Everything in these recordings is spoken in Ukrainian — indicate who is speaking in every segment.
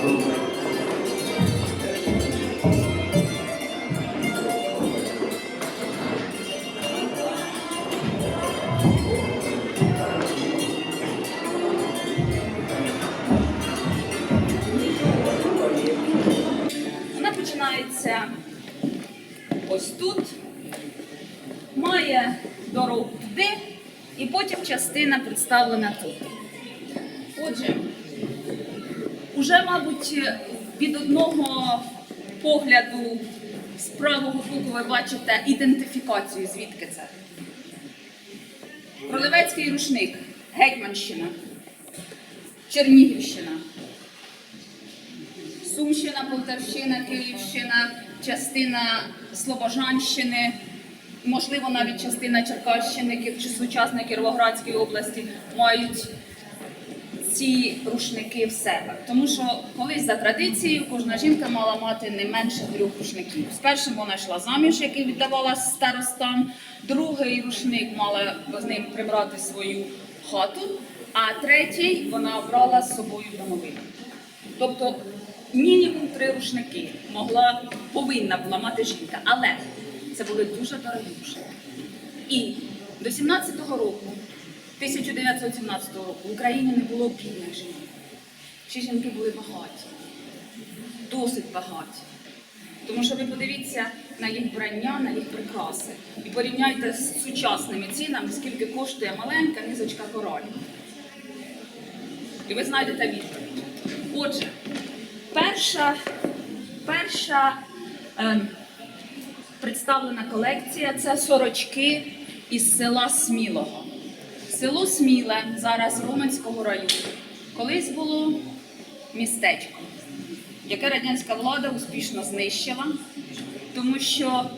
Speaker 1: Вона починається ось тут, має дорогу туди, і потім частина представлена тут. Уже, від одного погляду з правого боку ви бачите ідентифікацію, звідки це. Кролевецький рушник, Гетьманщина, Чернігівщина. Сумщина, Полтавщина, Київщина, частина Слобожанщини, можливо, навіть частина Черкащини чи сучасної Кіровоградської області мають ці рушники в себе. Тому що колись за традицією кожна жінка мала мати не менше трьох рушників. З першим вона йшла заміж, який віддавала старостам, другий рушник мала з ним прибрати свою хату, а третій вона брала з собою домовину. Тобто мінімум три рушники могла, повинна була мати жінка. Але це були дуже дорогі рушники. І до 17-го року, 1917 року, в Україні не було бідних жінок. Всі жінки були багаті, досить багаті. Тому що ви подивіться на їх вбрання, на їх прикраси і порівняйте з сучасними цінами, скільки коштує маленька низочка королів. І ви знайдете відповідь. Отже, перша, перша ем, представлена колекція це сорочки із села Смілого. Село Сміле зараз Роменського району. Колись було містечко, яке радянська влада успішно знищила, тому що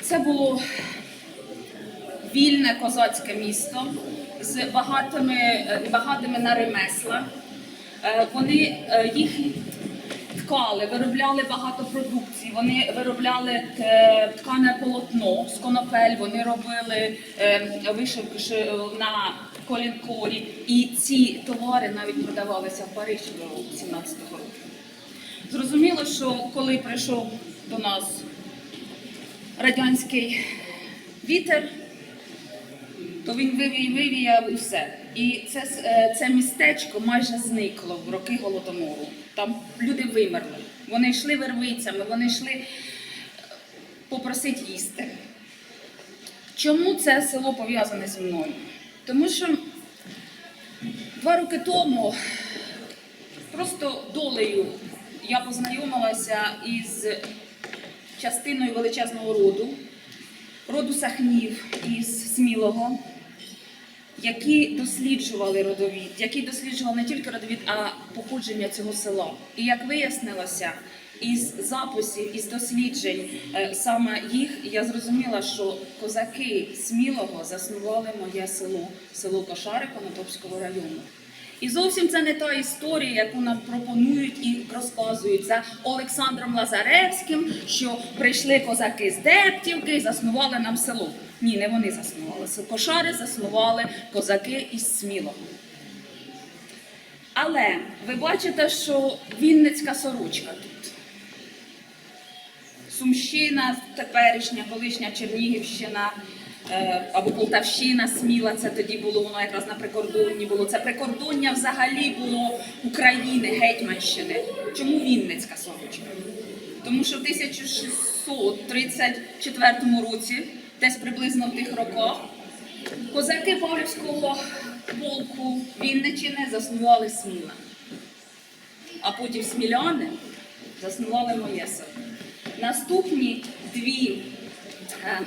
Speaker 1: це було вільне козацьке місто з багатими, е, багатими на ремесла. Е, Вони е, їх ткали, виробляли багато продукції. Вони виробляли е, ткане полотно з конопель, вони робили е, вишивки на колінкорі. І ці товари навіть продавалися в Парижі до 17-го року. Зрозуміло, що коли прийшов до нас радянський вітер, то він вивій, вивіяв і все. І це, е, це містечко майже зникло в роки голодомору. Там люди вимерли. Вони йшли вервицями, вони йшли е, попросити їсти. Чому це село пов'язане зі мною? Тому що два роки тому просто долею я познайомилася із частиною величезного роду, роду Сахнів із Смілого, які досліджували родовід, які досліджували не тільки родовід, а походження цього села. І як вияснилося, із записів, із досліджень е, саме їх, я зрозуміла, що козаки Смілого заснували моє село, село Кошари Конотопського району. І зовсім це не та історія, яку нам пропонують і розказують за Олександром Лазаревським, що прийшли козаки з Дептівки і заснували нам село. Ні, не вони заснували. Село Кошари заснували козаки із Смілого. Але ви бачите, що Вінницька сорочка тут. Сумщина, теперішня, колишня Чернігівщина е, або Полтавщина, Сміла, це тоді було, воно якраз на прикордонні було. Це прикордоння взагалі було України, Гетьманщини. Чому Вінницька сорочка? Тому що в 1634 році, десь приблизно в тих роках, козаки Павлівського полку Вінничини заснували Сміла. А потім сміляни заснували моє село. Наступні дві е,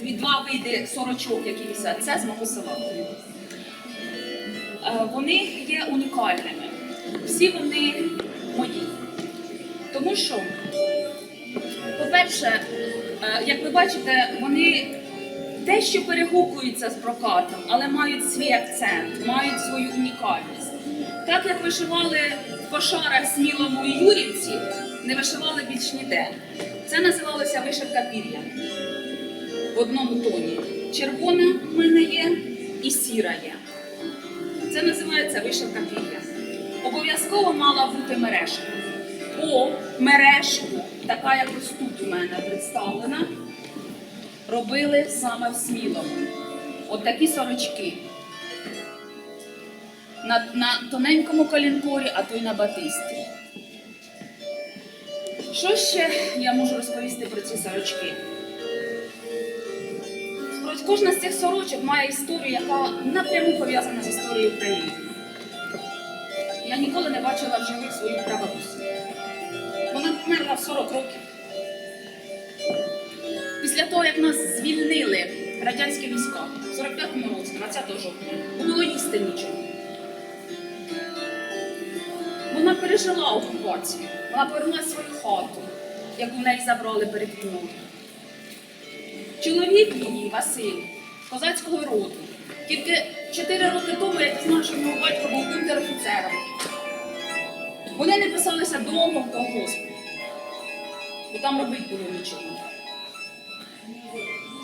Speaker 1: дві, два види сорочок, які висять, це з мого села. Е, Вони є унікальними. Всі вони мої. Тому що, по-перше, е, як ви бачите, вони дещо перегукуються з брокатом, але мають свій акцент, мають свою унікальність. Так як вишивали в кошарах Смілому і Юрівці, не вишивали більш ніде. Це називалося вишивка пір'я в одному тоні. Червона в мене є і сіра є. Це називається вишивка пір'я. Обов'язково мала бути мережка. По мережку, така як ось тут у мене представлена, робили саме в Смілому. От такі сорочки. На, на тоненькому колінкорі, а то й на батисті. Що ще я можу розповісти про ці сорочки? Кожна з цих сорочок має історію, яка напряму пов'язана з історією України. Я ніколи не бачила в живих свою в 40 років. Після того, як нас звільнили радянські війська в 45-му році, 20 жовтня, було їсти нічого. Вона пережила окупацію. Вона повернула свою хату, яку в неї забрали перед війною. Чоловік її, Василь, козацького роду. Тільки 4 роки тому я дізналася, що його батько був унтер-офіцером. Вони не писалися довго в колгосп, бо там робити було нічого.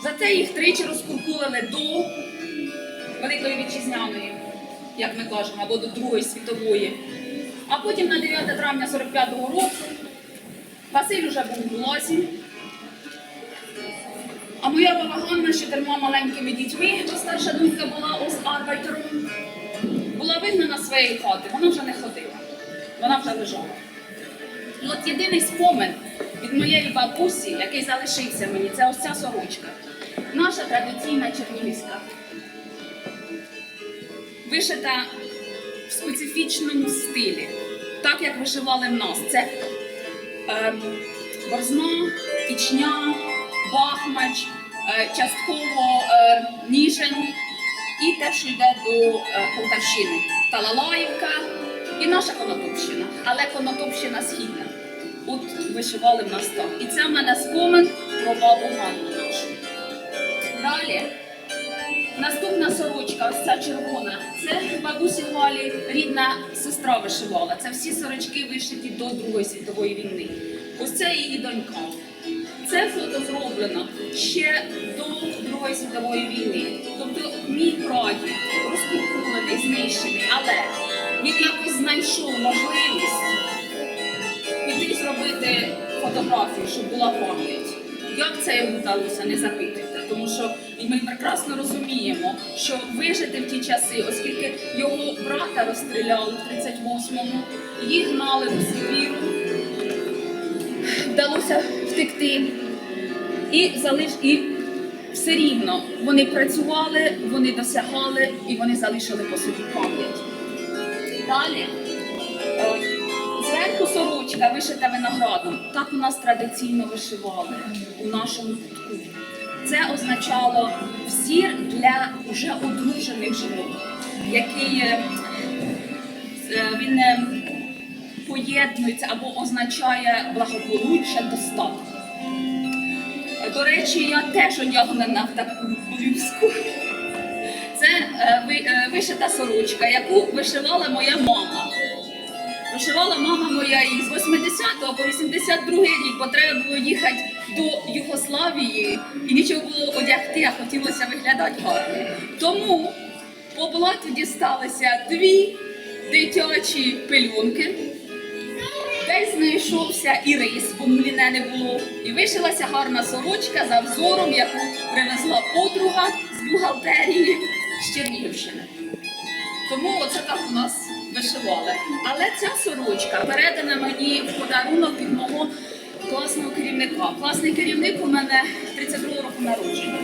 Speaker 1: За це їх тричі розкуркулили до Великої Вітчизняної, як ми кажемо, або до Другої світової. А потім на 9 травня 45-го року Василь уже був у лазі. А моя баба Ганна з чотирма маленькими дітьми, бо старша донька була Арбайтером, була вигнана своєї хати, вона вже не ходила, вона вже лежала. І от єдиний спомин від моєї бабусі, який залишився мені, це ось ця сорочка. Наша традиційна чернігівська. Вишита в специфічному стилі, так як вишивали в нас. Це ем, борзна, кічня, бахмач, е, частково е, ніжин і те, що йде до е, Полтавщини. Талалаївка і наша Конотопщина, але Конотопщина східна. От вишивали в нас так. І це в мене спомин про бабу Ганну нашу. Далі. Наступна сорочка, ось ця червона. Це бабусі Галі рідна сестра вишивала. Це всі сорочки вишиті до Другої світової війни. Ось це її донька. Це фото зроблено ще до Другої світової війни. Тобто мій прадід розкуркулений, знищений, але він якось знайшов можливість зробити фотографію, щоб була пам'ять. Як це йому вдалося, не запитуйте, тому що ми прекрасно розуміємо, що вижити в ті часи, оскільки його брата розстріляли в 38-му, їх гнали до Сибіру, вдалося втекти. І залиш і все рівно вони працювали, вони досягали і вони залишили по собі пам'ять. Далі. Е, сорочка вишита виноградом. Так у нас традиційно вишивали у нашому кутку. Це означало взір для вже одружених жінок, який е, е, він е, поєднується або означає благополуччя, достаток. До речі, я теж одягнена в таку блюзку. Це ви- вишита сорочка, яку вишивала моя мама. Вишивала мама моя і з 80 по 82-й рік, бо було їхати до Югославії і нічого було одягти, а хотілося виглядати гарно. Тому по блату дісталися дві дитячі пелюнки. Десь знайшовся і рис, бо мліне не було. І вишилася гарна сорочка за взором, яку привезла подруга з бухгалтерії з Чернігівщини. Тому оце так у нас вишивали. Але ця сорочка передана мені в подарунок від мого класного керівника. Класний керівник у мене 32 року народження.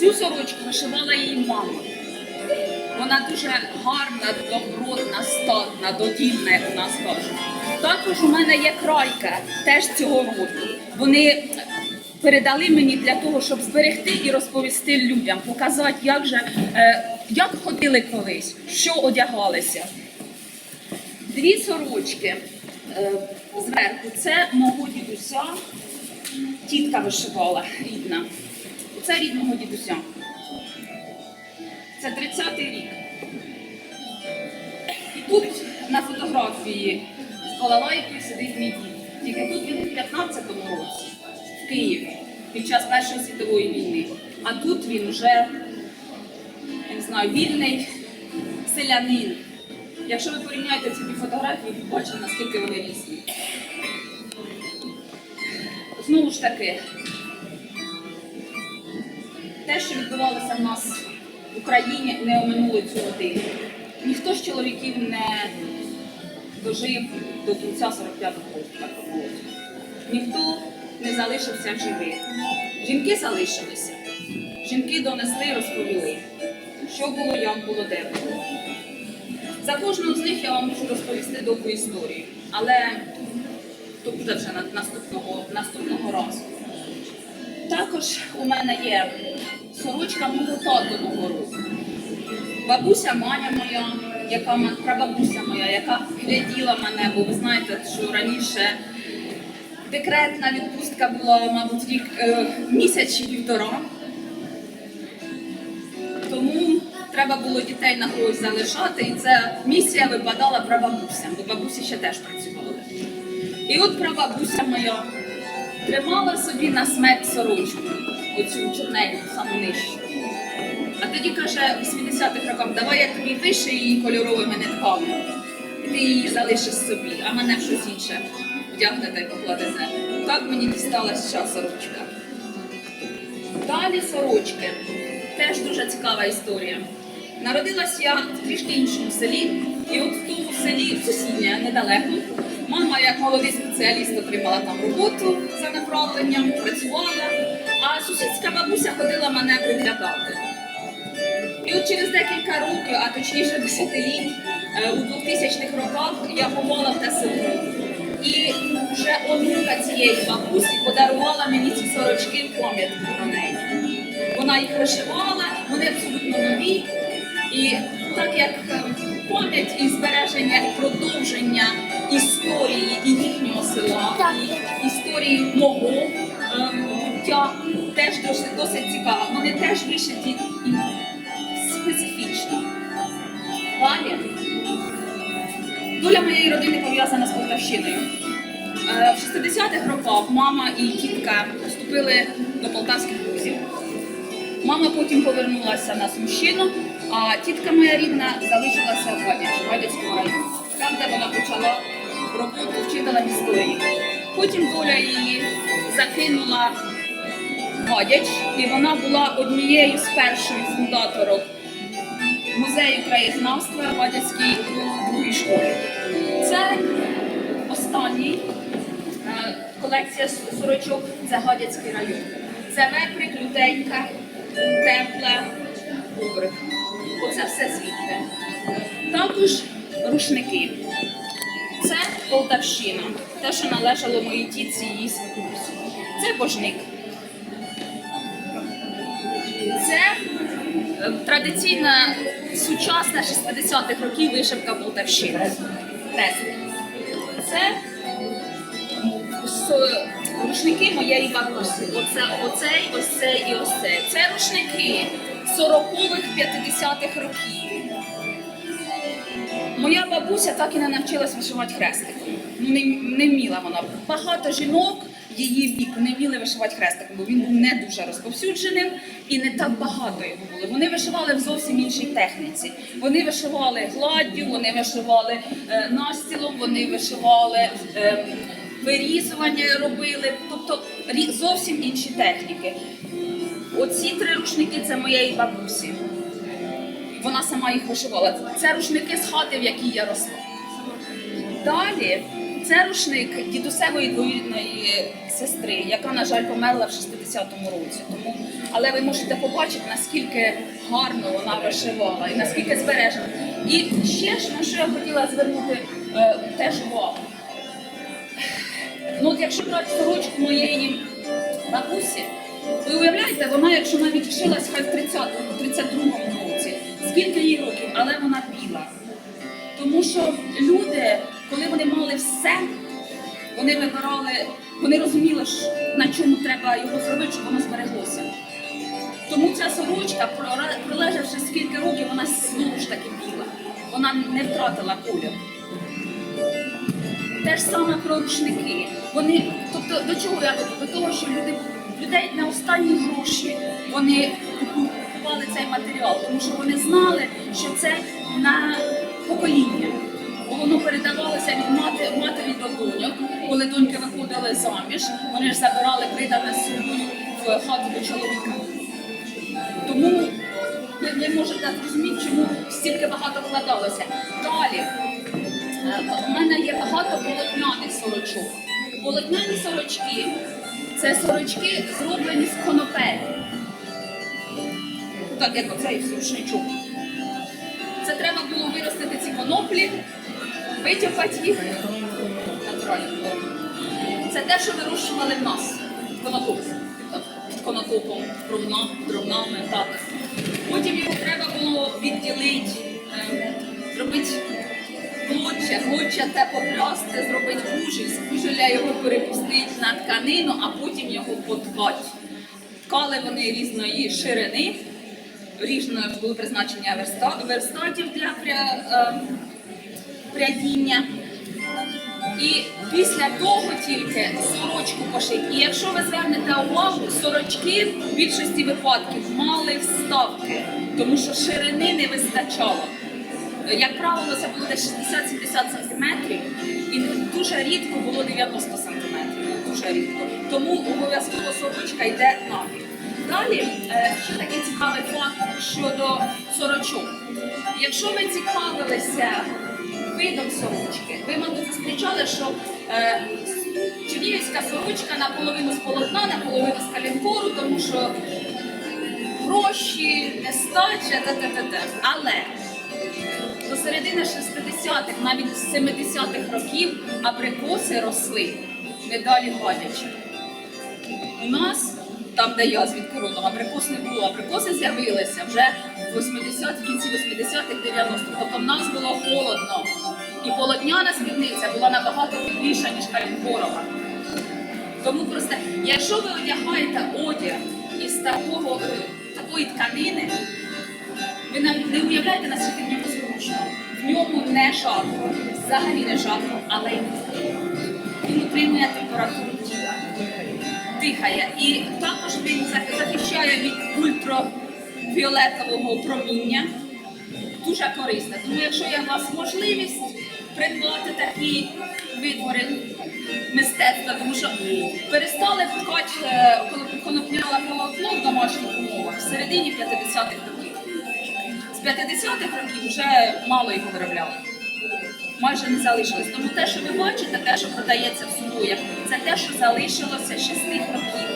Speaker 1: Цю сорочку вишивала її мама. Вона дуже гарна, добротна, статна, додільна, як у нас кажуть. Також у мене є крайка, теж цього роду. Вони передали мені для того, щоб зберегти і розповісти людям, показати, як же е, як ходили колись, що одягалися. Дві сорочки е, зверху. Це мого дідуся, тітка вишивала рідна. Це рідного дідуся. Це 30-й рік. І тут на фотографії з балалайкою сидить мій дід. Тільки тут він у 15-му році в Києві під час Першої світової війни. А тут він вже, я не знаю, вільний, селянин. Якщо ви порівняєте ці дві фотографії, ви побачите, наскільки вони різні. Знову ж таки, те, що відбувалося в нас в Україні, не оминуло цю родину. Ніхто з чоловіків не дожив до кінця 45-го року. так мовити. Ніхто не залишився в живих. Жінки залишилися. Жінки донесли розповіли, що було, як було, де було. За кожного з них я вам можу розповісти довгу історію, але то буде вже наступного, наступного разу. Також у мене є сорочка мого татового року. Бабуся Маня моя, яка прабабуся моя, яка гляділа мене, бо ви знаєте, що раніше декретна відпустка була, мабуть, рік е, місяць чи півтора. Треба було дітей на когось залишати, і ця місія випадала прабабусям, бо бабусі ще теж працювали. І от прабабуся моя тримала собі на смерть сорочку, оцю чорненьку, саму нижчу. А тоді каже в 80-х роках, давай я тобі вишию її кольоровими нитками. І ти її залишиш собі, а мене в щось інше вдягнете і покладете. Так мені дісталась ця сорочка. Далі сорочки. Теж дуже цікава історія. Народилась я в трішки іншому селі, і от в тому селі сусіднє недалеко. Мама, як молодий спеціаліст, отримала там роботу за направленням, працювала, а сусідська бабуся ходила мене приглядати. І от через декілька років, а точніше десятиліть, е, у 2000-х роках я попала в те село. І вже онука цієї бабусі подарувала мені ці сорочки пам'ятку про неї. Вона їх вишивала, вони абсолютно нові. І так як е, пам'ять і збереження і продовження історії і їхнього села,
Speaker 2: Так.
Speaker 1: і історії мого буття теж досить, досить цікаво. Вони теж вишиті і специфічно. Далі. Доля моєї родини пов'язана з Полтавщиною. Е, В 60-х роках мама і тітка поступили до полтавських вузів. Мама потім повернулася на Сумщину, а тітка моя рідна залишилася в Гадяцькому районі, там, де вона почала роботу вчителем історії. Потім доля її закинула Гадяч, і вона була однією з перших фундаторок музею краєзнавства Гадяцькій другій школі. Це останній е, колекція сорочок це Гадяцький район. Це веприк, лютенька, тепле, кубрик. Оце все звідти. Також рушники. Це Полтавщина, те, що належало моїй тітці її свекрусі. Це божник. Це е, традиційна сучасна 60-х років вишивка Полтавщини. Це рушники моєї бабусі. Оце, оцей, ось цей і ось цей. Це рушники 40-х, 50-х років. Моя бабуся так і не навчилась вишивати хрестиком. Ну, не, не вміла вона. Багато жінок її віку не вміли вишивати хрестиком, бо він був не дуже розповсюдженим і не так багато його було. Вони вишивали в зовсім іншій техніці. Вони вишивали гладдю, вони вишивали е, настілом, вони вишивали е, вирізування робили, тобто зовсім інші техніки. Оці три рушники це моєї бабусі. Вона сама їх вишивала. Це рушники з хати, в якій я росла. Далі це рушник дідусевої двоюрідної сестри, яка, на жаль, померла в 60-му році. Тому, але ви можете побачити, наскільки гарно вона вишивала і наскільки збережена. І ще ж на що я хотіла звернути е, теж увагу. Ну, от якщо брати сорочку моєї бабусі, ви уявляєте, вона, якщо навіть вчилась хай в 30-му, 32-му році, скільки їй років, але вона біла. Тому що люди, коли вони мали все, вони вибирали, вони розуміли, на чому треба його зробити, щоб воно збереглося. Тому ця сорочка, пролежавши скільки років, вона знову ж таки біла. Вона не втратила колір. Те ж саме про рушники. Вони, тобто до чого я веду? До того, що люди, людей на останні гроші вони купували цей матеріал, тому що вони знали, що це на покоління. Воно передавалося від мати, матері до доньок. Коли доньки виходили заміж, вони ж забирали придане собою в хату до чоловіка. Тому ви, ви можете зрозуміти, чому стільки багато вкладалося. Далі, е, у мене є багато полотняних сорочок. Полотняні сорочки це сорочки, зроблені з конопель. Так, як оцей рушничок. Це треба було виростити ці коноплі, витягати їх. Натурально. Це те, що вирощували в нас. Конотоп. Під конотопом, дровна, дровнами, так. Потім його треба було відділити, е, зробити глоча, глоча те поплясти, зробити кужель, з кужеля його перепустити на тканину, а потім його поткати. Ткали вони різної ширини, різного було призначення верста- верстатів для пря, е, прядіння. І після того тільки сорочку пошить. І якщо ви звернете увагу, сорочки в більшості випадків мали вставки, тому що ширини не вистачало. Як правило, це було десь 60-70 сантиметрів, і дуже рідко було 90 сантиметрів. Дуже рідко. Тому обов'язково сорочка йде набік. Далі е, ще такий цікавий факт щодо сорочок. Якщо ви цікавилися видом сорочки, ви, мабуть, зустрічали, що е, чернігівська сорочка наполовину з полотна, наполовину з калінкору, тому що гроші, нестача, та-та-та-та. Але середини 60-х, навіть з 70-х років абрикоси росли не далі. У нас, там, де я звідки родом, абрикос не було. Абрикоси з'явилися вже в 80 в кінці 80-х, 90-х. Тобто в нас було холодно. І полотняна спідниця була набагато тепліша, ніж калінкорова. Тому просто, якщо ви одягаєте одяг із такого, такої тканини, ви не уявляєте, наскільки в ньому не жарко, взагалі не жарко, але й. Він утримує температуру тіла, дихає. І також він захищає від ультрафіолетового проміння. Дуже корисне. Тому якщо є у вас можливість придбати такі витвори мистецтва, тому що перестали ткати е, коло- конопляле в домашніх умовах в середині 50-х років. З 50-х років вже мало його виробляли. Майже не залишилось. Тому те, що ви бачите, те, що продається в субоях, це те, що залишилося з тих років.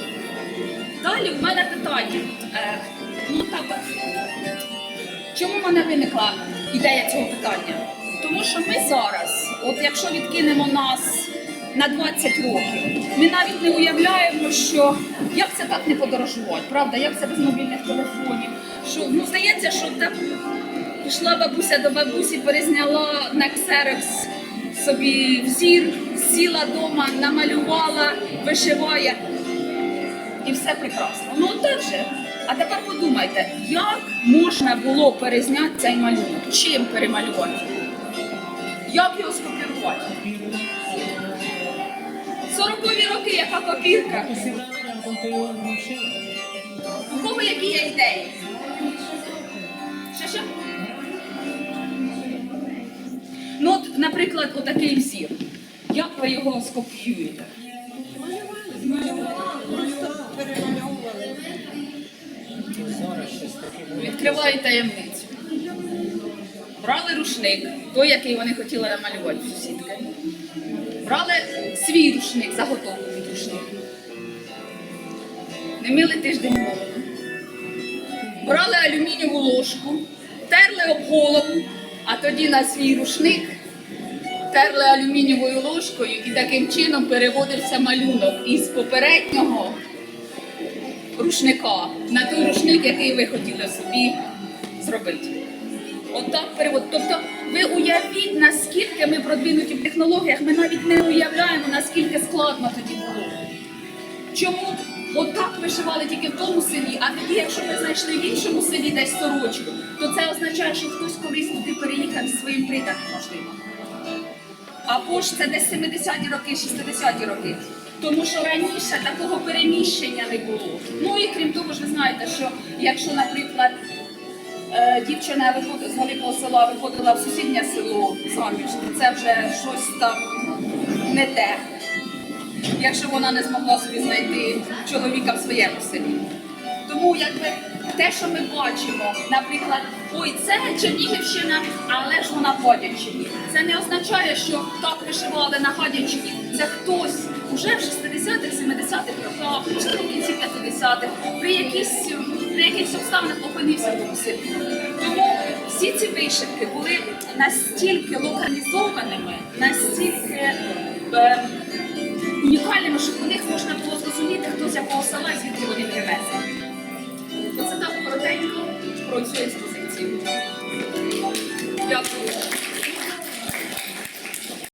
Speaker 1: Далі в мене питання. Е, ну так, чому в мене виникла ідея цього питання? Тому що ми зараз, от якщо відкинемо нас на 20 років, ми навіть не уявляємо, що як це так не подорожувати, правда? Як це без мобільних телефонів? Що ну здається, що так пішла бабуся до бабусі, перезняла на ксерекс собі взір, сіла вдома, намалювала, вишиває і все прекрасно. Ну так же. А тепер подумайте, як можна було перезняти цей малюнок? Чим перемалювати? Як його скопірувати? 40-ві роки, яка копірка? У кого які є ідеї? Наприклад, отакий взір. Як ви його скопіюєте? Відкриваю таємницю. Брали рушник, той, який вони хотіли намалювати сусідки. Брали свій рушник, заготовку рушник. Не мили тиждень голову. Брали алюмінієву ложку, терли об голову, а тоді на свій рушник терли алюмінієвою ложкою і таким чином переводився малюнок із попереднього рушника на той рушник, який ви хотіли собі зробити. Отак перевод. Тобто ви уявіть, наскільки ми продвинуті в технологіях, ми навіть не уявляємо, наскільки складно тоді було. Чому отак вишивали тільки в тому селі, а тоді, якщо ми знайшли в іншому селі десь сорочку, то це означає, що хтось колись туди переїхав зі своїм приданим, можливо. Або ж це десь 70-ті роки, 60-ті роки. Тому що раніше такого переміщення не було. Ну і крім того ж, ви знаєте, що якщо, наприклад, е, дівчина виходить з великого села, виходила в сусіднє село заміж, то це вже щось там не те. Якщо вона не змогла собі знайти чоловіка в своєму селі. Тому якби те, що ми бачимо, наприклад, ой, це Чернігівщина, але ж вона в Гадячині. Це не означає, що так вишивали на Гадячині. Це хтось уже в 60-х, 70-х роках, чи в кінці 50-х, при якісь при якихось обставинах опинився в тому селі. Тому всі ці вишивки були настільки локалізованими, настільки. е, унікальними, що по них можна було зрозуміти, хто з якого села звідки вони привезли. Коротенько про цю експозицію. Дякую.